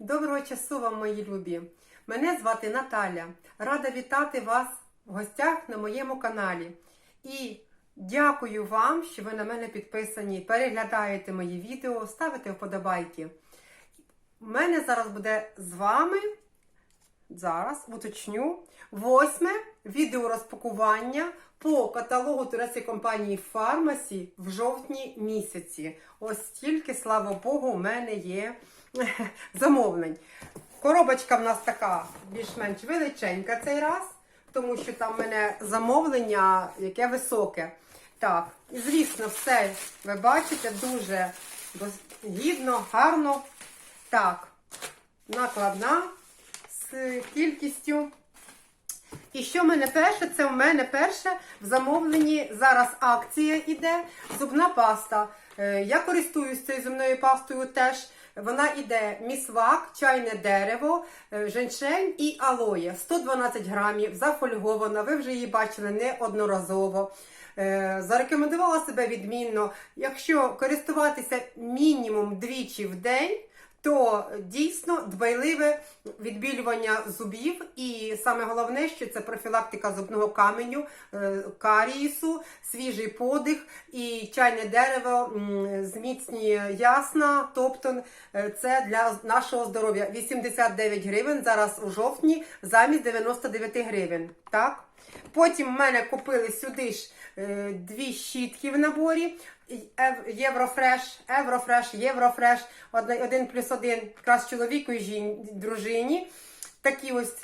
Доброго часу вам, мої любі! Мене звати Наталя. Рада вітати вас в гостях на моєму каналі. І дякую вам, що ви на мене підписані, переглядаєте мої відео, ставите вподобайки. У мене зараз буде з вами, зараз уточню, восьме відео розпакування по каталогу турецької компанії Фармасі в жовтні місяці. Ось стільки, слава Богу, у мене є замовлень. Коробочка в нас така більш-менш величенька цей раз, тому що там в мене замовлення яке високе. Так, і звісно, все ви бачите дуже гідно, гарно. Так, накладна з кількістю. І що в мене перше? Це в мене перше в замовленні зараз акція іде зубна паста. Е, Я користуюсь цією зубною пастою теж. Вона йде місвак, чайне дерево, е, женьшень і алоє. 112 грамів, зафольгована. Ви вже її бачили неодноразово. Е, Зарекомендувала себе відмінно. Якщо користуватися мінімум двічі в день, то дійсно дбайливе відбілювання зубів, і саме головне, що це профілактика зубного каменю, е, карієсу, свіжий подих і чайне дерево зміцнює ясна. Тобто це для нашого здоров'я 89 гривень зараз у жовтні замість 99 гривень. Так? Потім в мене купили сюди ж е, дві щітки в наборі. Єврофреш, Еврофреш, Єврофреш, один, плюс один, якраз чоловіку і дружині. Такі ось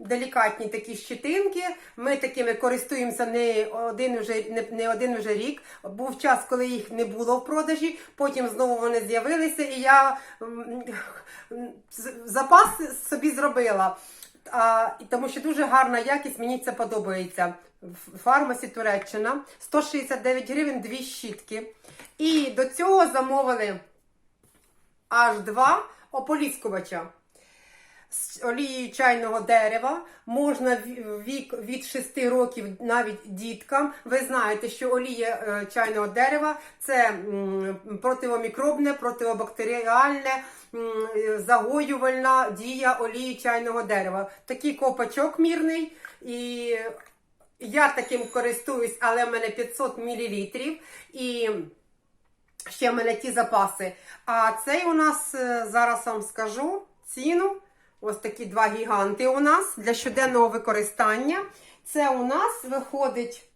делікатні такі щитинки. Ми такими користуємося не один вже не, один вже рік. Був час, коли їх не було в продажі. Потім знову вони з'явилися, і я запас собі зробила. А, тому що дуже гарна якість, мені це подобається. В фармасі Туреччина 169 гривень, дві щітки. І до цього замовили аж два ополіскувача з олією чайного дерева. Можна вік від 6 років навіть діткам. Ви знаєте, що олія е, чайного дерева це м, противомікробне, противобактеріальне, е, загоювальна дія олії чайного дерева. Такий копачок мірний. І я таким користуюсь, але в мене 500 мл. І ще в мене ті запаси. А цей у нас е, зараз вам скажу ціну. Ось такі два гіганти у нас для щоденного використання. Це у нас виходить.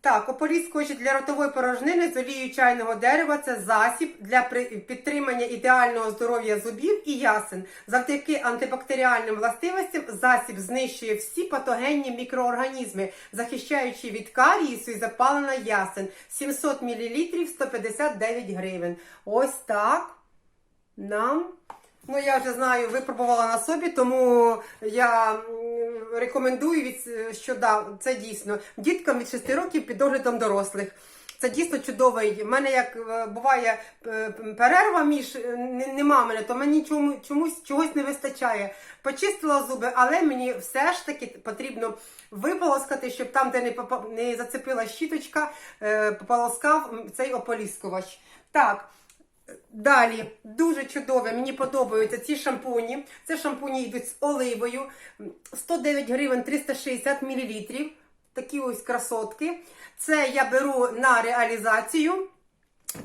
Так, ополіскувач для ротової порожнини з олією чайного дерева це засіб для підтримання ідеального здоров'я зубів і ясен. Завдяки антибактеріальним властивостям засіб знищує всі патогенні мікроорганізми, захищаючи від карієсу і запалення ясен. 700 мл 159 гривень. Ось так нам. Ну, я вже знаю, випробувала на собі, тому я рекомендую, від, що да, це дійсно діткам від 6 років під доглядом дорослих. Це дійсно чудовий. У мене як е, буває е, перерва між е, нема мене, то мені чому, чомусь чогось не вистачає. Почистила зуби, але мені все ж таки потрібно виполоскати, щоб там, де не, не зацепила щіточка, е, пополоскав цей ополіскувач. Так. Далі дуже чудове, мені подобаються ці шампуні. Це шампуні йдуть з оливою. 109 гривень 360 мл. Такі ось красотки. Це я беру на реалізацію,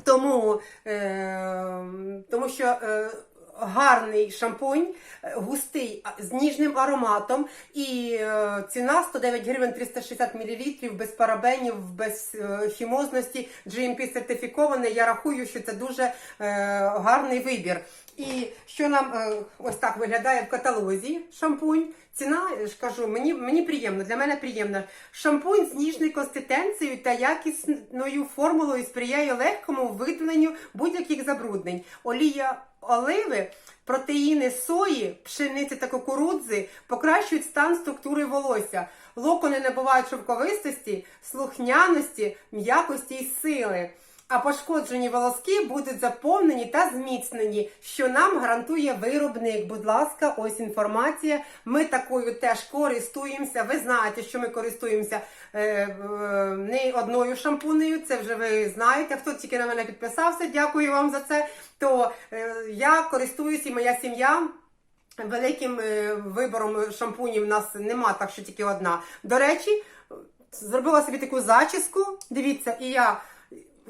тому, е, тому що е, гарний шампунь, е, густий, з ніжним ароматом. І е, ціна 109 гривень 360 мл, без парабенів, без е, хімозності, GMP сертифікований. Я рахую, що це дуже гарний вибір. І що нам е, ось так виглядає в каталозі шампунь. Ціна, я ж кажу, мені, мені приємно, для мене приємно. Шампунь з ніжною консистенцією та якісною формулою сприяє легкому видаленню будь-яких забруднень. Олія оливи, протеїни сої, пшениці та кукурудзи покращують стан структури волосся. Локони набувають шовковистості, слухняності, м'якості і сили. А пошкоджені волоски будуть заповнені та зміцнені, що нам гарантує виробник. Будь ласка, ось інформація. Ми такою теж користуємося. Ви знаєте, що ми користуємося е, е, не одною шампунею. Це вже ви знаєте. Хто тільки на мене підписався, дякую вам за це. То е, я користуюсь і моя сім'я. Великим е, вибором шампунів у нас нема, так що тільки одна. До речі, зробила собі таку зачіску. Дивіться, і я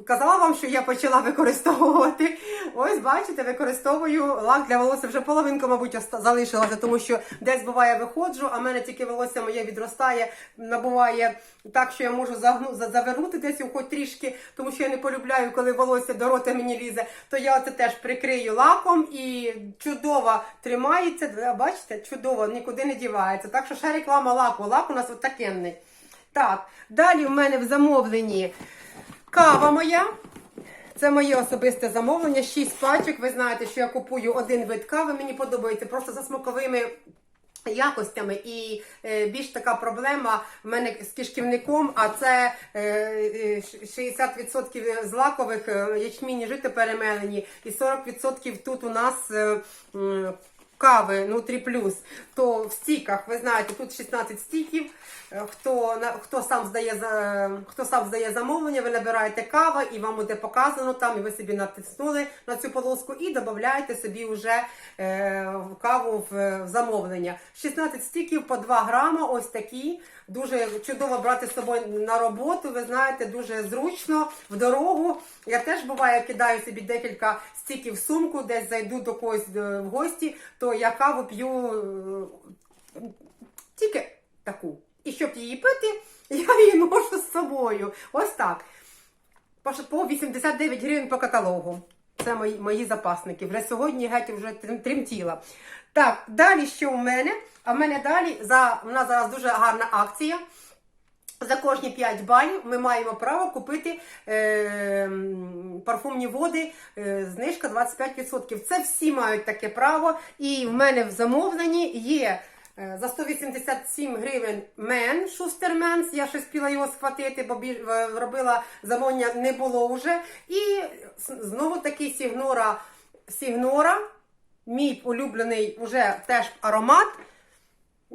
казала вам, що я почала використовувати. Ось, бачите, використовую лак для волосся. Вже половинка, мабуть, залишилася, тому що десь буває виходжу, а в мене тільки волосся моє відростає, набуває так, що я можу загну, за- завернути десь хоч трішки, тому що я не полюбляю, коли волосся до рота мені лізе. То я це теж прикрию лаком і чудово тримається. Бачите, чудово, нікуди не дівається. Так що ще реклама лаку. Лак у нас отакенний. Так, далі в мене в замовленні кава моя. Це моє особисте замовлення. 6 пачок. Ви знаєте, що я купую один вид кави. Мені подобається просто за смаковими. Якостями і е, більш така проблема в мене з кишківником, а це е, е, 60% злакових е, ячмінні жити перемелені, і 40% тут у нас е, кави Нутрі Плюс. То в стіках, ви знаєте, тут 16 стіків. Е, Хто, хто, сам здає, хто сам здає замовлення, ви набираєте кава і вам буде показано там, і ви собі натиснули на цю полоску і додаєте собі вже е, каву в, в замовлення. 16 стіків по 2 грама, ось такі. Дуже чудово брати з собою на роботу. Ви знаєте, дуже зручно в дорогу. Я теж буває кидаю собі декілька стіків в сумку, десь зайду до когось е, в гості, то я каву п'ю е, тільки таку. І щоб її пити, я її ношу з собою. Ось так. По 89 гривень по каталогу. Це мої, мої запасники. Вже сьогодні геть вже тремтіла. Так, далі що у мене? А в мене далі за у нас зараз дуже гарна акція. За кожні 5 балів ми маємо право купити е, парфумні води, е, знижка 25%. Це всі мають таке право. І в мене в замовленні є е, за 187 гривень мен, Шустерменс. Я щось спіла його схватити, бо біль- робила замовлення, не було вже. І знову таки Сігнора, Сігнора, мій улюблений уже теж аромат.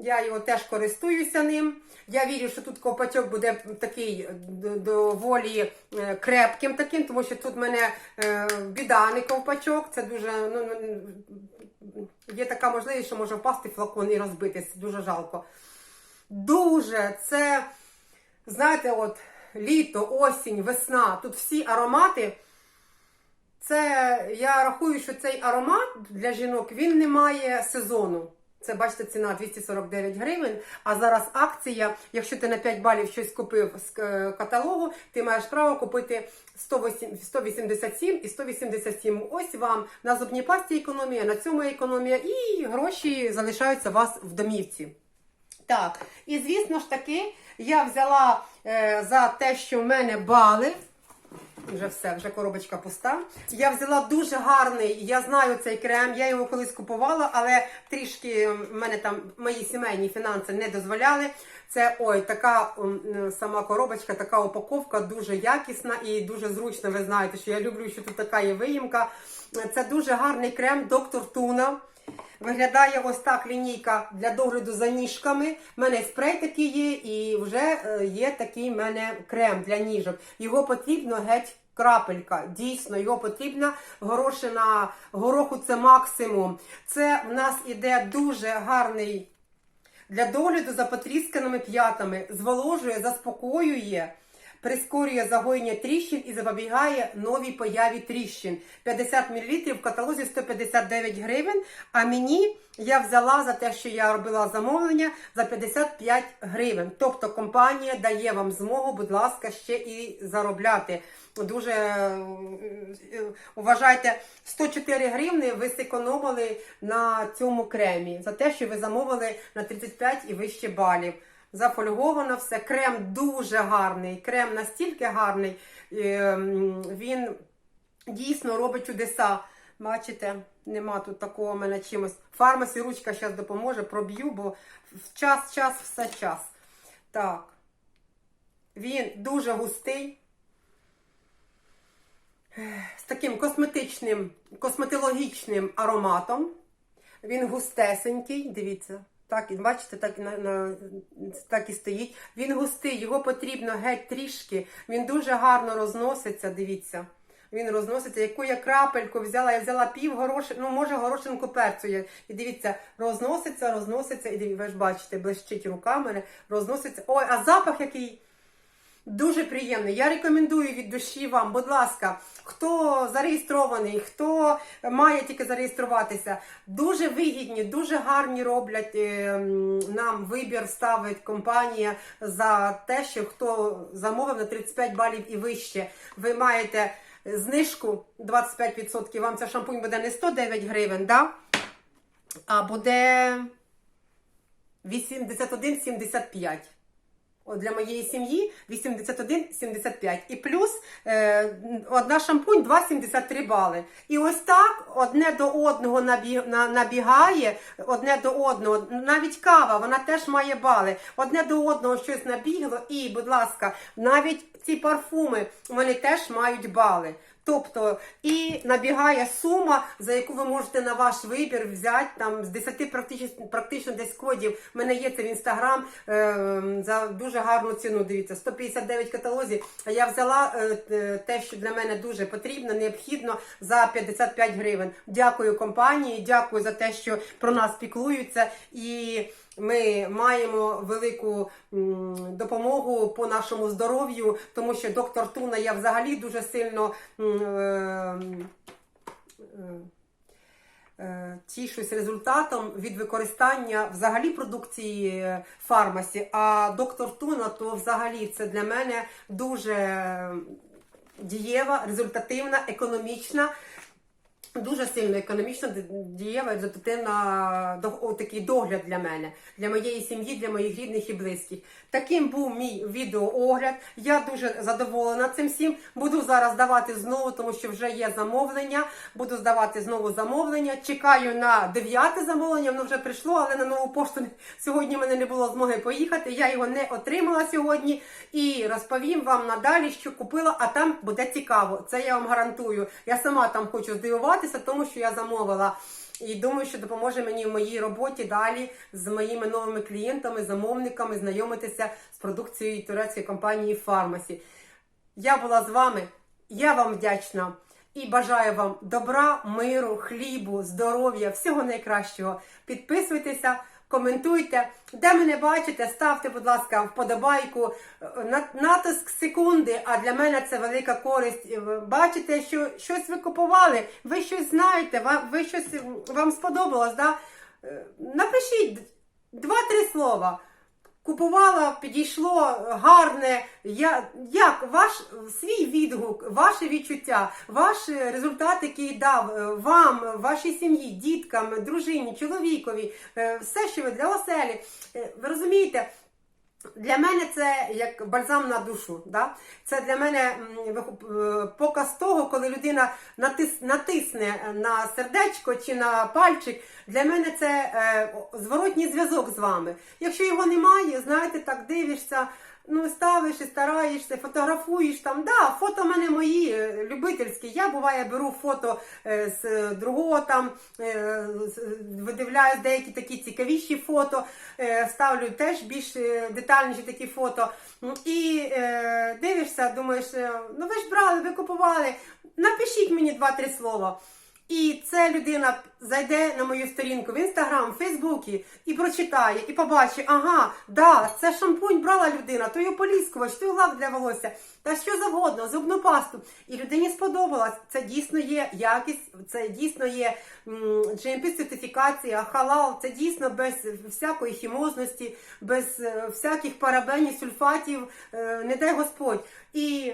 Я його теж користуюся ним. Я вірю, що тут ковпачок буде такий доволі е, крепким таким, тому що тут в мене е, біда, не ковпачок. Це дуже ну, ну, є така можливість, що може впасти флакон і розбитись. Дуже жалко. Дуже це, знаєте, от літо, осінь, весна. Тут всі аромати. Це я рахую, що цей аромат для жінок він не має сезону. Це бачите, ціна 249 гривень. А зараз акція. Якщо ти на 5 балів щось купив з е, каталогу, ти маєш право купити 108 187 і 187. Ось вам на зубній пасті економія, на цьому економія, і гроші залишаються у вас в домівці. Так, і звісно ж таки, я взяла е, за те, що в мене бали. Вже все, вже коробочка пуста. Я взяла дуже гарний, я знаю цей крем, я його колись купувала, але трішки в мене там мої сімейні фінанси не дозволяли. Це ой, така сама коробочка, така упаковка, дуже якісна і дуже зручна. Ви знаєте, що я люблю, що тут така є виїмка. Це дуже гарний крем, доктор Туна. Виглядає ось так лінійка для догляду за ніжками. У мене спрей такий є, і вже е, є такий в мене крем для ніжок. Його потрібно геть крапелька. Дійсно, його потрібна горошина гороху це максимум. Це в нас іде дуже гарний для догляду за потрісканими п'ятами, зволожує, заспокоює, прискорює загоєння тріщин і запобігає новій появі тріщин. 50 мл в каталозі 159 гривень. А мені я взяла за те, що я робила замовлення за 55 гривень. Тобто компанія дає вам змогу, будь ласка, ще і заробляти. Дуже е, е, вважайте, 104 гривни ви зекономили на цьому кремі за те, що ви замовили на 35 і вище балів. Зафольговано все. Крем дуже гарний. Крем настільки гарний, е, він дійсно робить чудеса. Бачите, нема тут такого мене чимось. Фармасі ручка зараз допоможе, проб'ю, бо в час, час, все час. Так. Він дуже густий. з таким косметичним, косметологічним ароматом. Він густесенький, дивіться. Так, бачите, так, на, на, так і стоїть. Він густий, його потрібно геть трішки. Він дуже гарно розноситься, дивіться. Він розноситься. Яку я крапельку взяла, я взяла пів горошинку, ну може горошинку перцю. Я. І дивіться, розноситься, розноситься, і дивіться, ви ж бачите, блищить руками, розноситься. Ой, а запах який дуже приємний. Я рекомендую від душі вам, будь ласка, хто зареєстрований, хто має тільки зареєструватися, дуже вигідні, дуже гарні роблять е, нам вибір, ставить компанія за те, що хто замовив на 35 балів і вище, ви маєте знижку 25%. Вам ця шампунь буде не 109 гривень, да? а буде 81,75. Для моєї сім'ї 81,75. І плюс е, одна шампунь 2,73 бали. І ось так одне до одного набі, на, набігає, одне до одного. Навіть кава, вона теж має бали. Одне до одного щось набігло. І, будь ласка, навіть ці парфуми вони теж мають бали. Тобто і набігає сума, за яку ви можете на ваш вибір взяти там з 10 практично, практично десь кодів. У мене є це в інстаграм е, за дуже гарну ціну. Дивіться, 159 каталозів. А я взяла е, е, те, що для мене дуже потрібно, необхідно за 55 гривень. Дякую компанії, дякую за те, що про нас піклуються і. Ми маємо велику допомогу по нашому здоров'ю, тому що доктор Туна я взагалі дуже сильно е, е, е, тішусь результатом від використання взагалі продукції фармасі. А доктор Туна, то взагалі це для мене дуже дієва, результативна, економічна. Дуже сильно економічно дієва результативна такий догляд для мене, для моєї сім'ї, для моїх рідних і близьких. Таким був мій відеоогляд. Я дуже задоволена цим всім. Буду зараз давати знову, тому що вже є замовлення. Буду здавати знову замовлення. Чекаю на дев'яте замовлення. Воно вже прийшло, але на нову пошту сьогодні мене не було змоги поїхати. Я його не отримала сьогодні і розповім вам надалі, що купила, а там буде цікаво. Це я вам гарантую. Я сама там хочу здивуватися, тому що я замовила. І думаю, що допоможе мені в моїй роботі далі з моїми новими клієнтами, замовниками знайомитися з продукцією турецької компанії Фармасі. Я була з вами, я вам вдячна і бажаю вам добра, миру, хлібу, здоров'я, всього найкращого. Підписуйтеся, коментуйте. Де мене бачите, ставте, будь ласка, вподобайку. На- Натиск секунди, а для мене це велика користь. Бачите, що щось ви купували, ви щось знаєте, вам, ви щось вам сподобалось, да? Е, Напишіть два-три слова. Купувала, підійшло гарне. Я, як ваш свій відгук, ваше відчуття, ваш результат, який дав е, вам, вашій сім'ї, діткам, дружині, чоловікові, е, все, що ви для оселі. Е, Ви розумієте? Для мене це як бальзам на душу. Да? Це для мене е, показ того, коли людина натис, натисне на сердечко чи на пальчик. Для мене це е, зворотній зв'язок з вами. Якщо його немає, знаєте, так дивишся. Ну, ставиш і стараєшся, фотографуєш там. Да, фото в мене мої е, любительські. Я буває беру фото е, з е, другого там, видивляюсь деякі такі цікавіші фото, ставлю теж більш детальніші такі фото. І е, дивишся, думаєш, ну ви ж брали, ви купували. Напишіть мені два-три слова. І ця людина зайде на мою сторінку в інстаграм, в Фейсбуці і прочитає, і побачить, ага, да, це шампунь брала людина, то й ополіскувач, то й лак для волосся, та що завгодно, зубну пасту. І людині сподобалось. Це дійсно є якість, це дійсно є GMP сертифікація, халал, це дійсно без всякої хімозності, без е, всяких парабенів, сульфатів, е, не дай Господь. І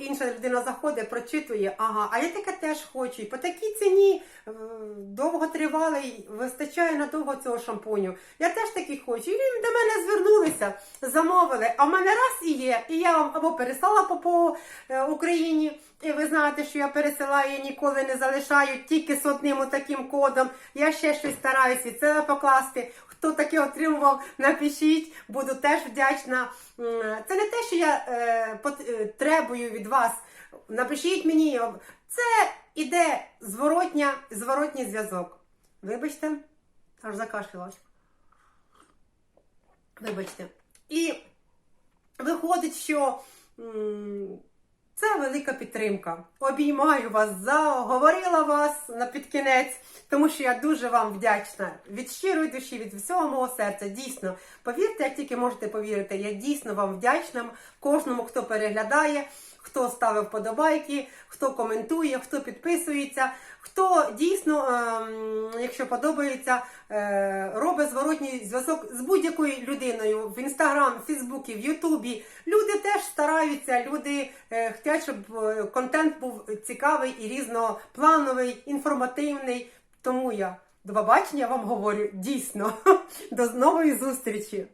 інша людина заходить, прочитує, ага, а я таке теж хочу. І по такій ціні е, довготривалий, вистачає надовго цього шампуню. Я теж такий хочу. І до мене звернулися, замовили. А в мене раз і є. І я вам або переслала по, по е, Україні. І ви знаєте, що я пересилаю, я ніколи не залишаю тільки з одним таким кодом. Я ще щось стараюсь від себе покласти. Хто таке отримував, напишіть, буду теж вдячна. Це не те, що я е, е, требую від вас напишіть мені. Це іде зворотня, зворотній зв'язок. Вибачте, аж закашлялась. Вибачте. І виходить, що це велика підтримка. Обіймаю вас, за говорила вас на підкінець, тому що я дуже вам вдячна від щирої душі, від всього мого серця. Дійсно, повірте, як тільки можете повірити, я дійсно вам вдячна кожному, хто переглядає, хто ставив вподобайки, хто коментує, хто підписується, хто дійсно, ем, якщо подобається, е, робить зворотній зв'язок з будь-якою людиною в інстаграм, в Фейсбуці, в Ютубі. Люди теж стараються, люди е, хочуть, щоб е, контент був цікавий і різноплановий, інформативний. Тому я до побачення вам говорю дійсно. До нової зустрічі!